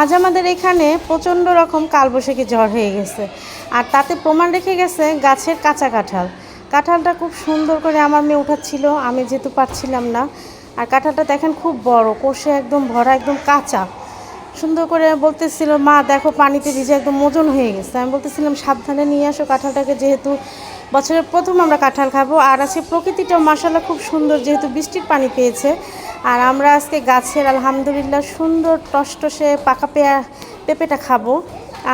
আজ আমাদের এখানে প্রচণ্ড রকম কালবৈশাখী ঝড় হয়ে গেছে। আর তাতে প্রমাণ রেখে গেছে গাছের কাঁচা কাঁঠাল। কাঁঠালটা খুব সুন্দর করে আমার মেয়ে উঠাচ্ছিল, আমি যেহেতু পারছিলাম না। আর কাঁঠালটা দেখেন খুব বড়, কষে একদম ভরা, একদম কাঁচা। সুন্দর করে বলতেছিল, মা, দেখো পানিতে ভিজে একদম ওজন হয়ে গেছে। আমি বলতেছিলাম, সাবধানে নিয়ে আসো কাঁঠালটাকে, যেহেতু বছরের প্রথম আমরা কাঁঠাল খাব। আর আছে প্রকৃতিটাও মাসাল্লাহ খুব সুন্দর, যেহেতু বৃষ্টির পানি পেয়েছে। আর আমরা আজকে গাছের আলহামদুলিল্লাহ সুন্দর টসটসে পাকা পেয়া পেঁপেটা খাব।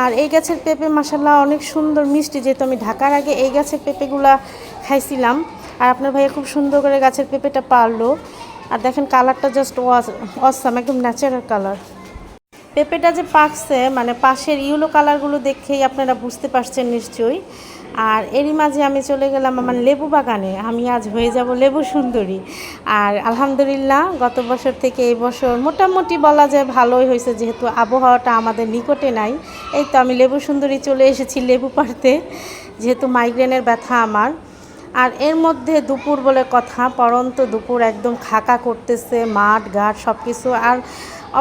আর এই গাছের পেঁপে মাসাল্লাহ অনেক সুন্দর মিষ্টি, যেহেতু আমি ঢাকার আগে এই গাছের পেঁপেগুলা খাইছিলাম। আর আপনার ভাইয়া খুব সুন্দর করে গাছের পেঁপেটা পারল। আর দেখেন কালারটা জাস্ট অসাম একদম ন্যাচারাল কালার পেঁপেটা যে পাকছে মানে পাশের ইউলো কালারগুলো দেখেই আপনারা বুঝতে পারছেন নিশ্চয়ই। আর এরই মাঝে আমি চলে গেলাম আমার লেবু বাগানে। আমি আজ হয়ে যাব লেবু সুন্দরী। আর আলহামদুলিল্লাহ, গত বছর থেকে এই বছর মোটামুটি বলা যায় ভালোই হয়েছে, যেহেতু আবহাওয়াটা আমাদের নিকটে নাই। এই তো আমি লেবু সুন্দরী চলে এসেছি লেবু পাড়তে, যেহেতু মাইগ্রেনের ব্যথা আমার। আর এর মধ্যে দুপুর বলে কথা, পরন্ত দুপুর একদম খাকা করতেছে, মাঠ, ঘাট সব কিছু আর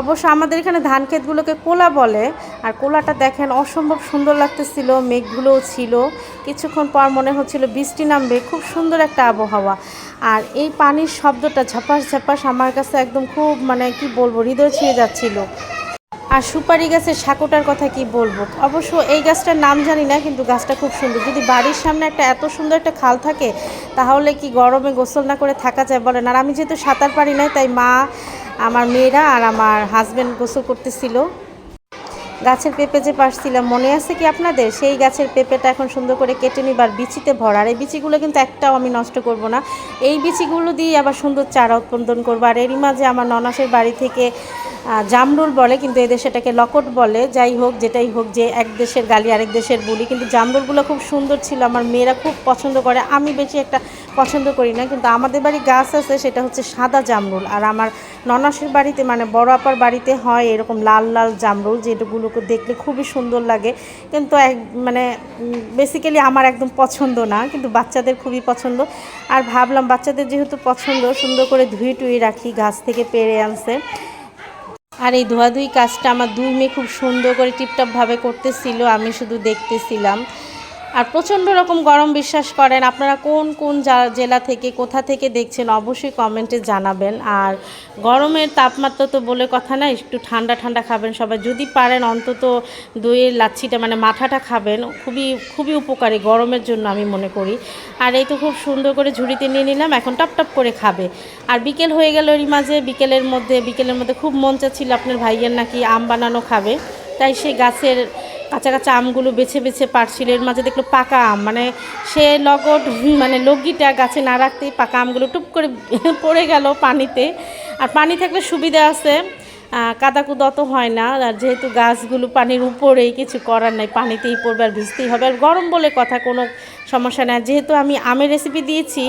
অবশ্য আমাদের এখানে ধান ক্ষেতগুলোকে কোলা বলে, আর কোলাটা দেখেন অসম্ভব সুন্দর লাগতেছিল, মেঘগুলোও ছিল। কিছুক্ষণ পর মনে হচ্ছিল বৃষ্টি নামবে, খুব সুন্দর একটা আবহাওয়া। আর এই পানির শব্দটা ঝাপাস ঝাপাস আমার কাছে একদম খুব মানে কি বলব, হৃদয় ছুঁয়ে যাচ্ছিল। আর সুপারি গাছের সাঁকোটার কথা কি বলব? অবশ্য এই গাছটার নাম জানি না, কিন্তু গাছটা খুব সুন্দর। যদি বাড়ির সামনে একটা এত সুন্দর একটা খাল থাকে, তাহলে কি গরমে গোসল না করে থাকা যায় বলেন? আর আমি যেহেতু সাঁতার পারি নাই, তাই মা আমার মেয়েরা আর আমার হাজব্যান্ড গোসল করতেছিল। গাছের পেঁপে যে পারছিলাম, মনে আছে কি আপনাদের? সেই গাছের পেঁপেটা এখন সুন্দর করে কেটে নিবার বিচিতে ভরা। আর এই বিচিগুলো কিন্তু একটাও আমি নষ্ট করব না। এই বিচিগুলো দিয়ে আবার সুন্দর চারা উৎপাদন করব। আর এরই মাঝে আমার ননাসের বাড়ি থেকে জামরুল বলে, কিন্তু এদের সেটাকে লকট বলে। যাই হোক, যেটাই হোক, যে এক দেশের গালি, আরেক দেশের বলি। কিন্তু জামরুলগুলো খুব সুন্দর ছিল। আমার মেয়েরা খুব পছন্দ করে। আমি বেশি একটা পছন্দ করি না। কিন্তু আমাদের বাড়ি গাছ আছে, সেটা হচ্ছে সাদা জামরুল। আর আমার ননাসের বাড়িতে মানে বড় আপার বাড়িতে হয় এরকম লাল লাল জামরুল যেগুলোকে দেখলে খুবই সুন্দর লাগে। কিন্তু এক মানে বেসিক্যালি আমার একদম পছন্দ না। কিন্তু বাচ্চাদের খুবই পছন্দ। আর ভাবলাম বাচ্চাদের যেহেতু পছন্দ, সুন্দর করে ধুয়ে টুয়ে রাখি, গাছ থেকে পেরে আনছে। আর এই ধোয়াধুয়ি কাজটা আমার দুই মেয়ে খুব সুন্দর করে টিপটপভাবে করতেছিল, আমি শুধু দেখতেছিলাম। আর প্রচণ্ড রকম গরম বিশ্বাস করেন। আপনারা কোন কোন জেলা থেকে, কোথা থেকে দেখছেন অবশ্যই কমেন্টে জানাবেন। আর গরমের তাপমাত্রা তো বলে কথা না, একটু ঠান্ডা ঠান্ডা খাবেন সবাই। যদি পারেন অন্তত দইয়ের লাচ্ছিটা মানে মাথাটা খাবেন। খুবই খুবই উপকারী গরমের জন্য আমি মনে করি। আর এই তো খুব সুন্দর করে ঝুড়িতে নিয়ে নিলাম, এখন টপ টপ করে খাবে। আর বিকেল হয়ে গেল এরই মাঝে, বিকেলের মধ্যে বিকেলের মধ্যে খুব মন চাচ্ছিল আপনার ভাইয়ের নাকি আম বানানো খাবে। তাই সে গাছের কাঁচা কাঁচা আমগুলো বেছে বেছে পারছিল মাঝে দেখল পাকা আম। মানে সে লগট মানে লগিটা গাছে না রাখতেই পাকা আমগুলো টুপ করে পড়ে গেল পানিতে। আর পানি থাকলে সুবিধা আছে। কাদাকুদো অত হয় না। আর যেহেতু গাছগুলো পানির উপরেই কিছু করার নাই, পানিতেই পড়বে আর ভিজতেই হবে। আর গরম বলে কথা, কোনো সমস্যা নেই। যেহেতু আমি আমের রেসিপি দিয়েছি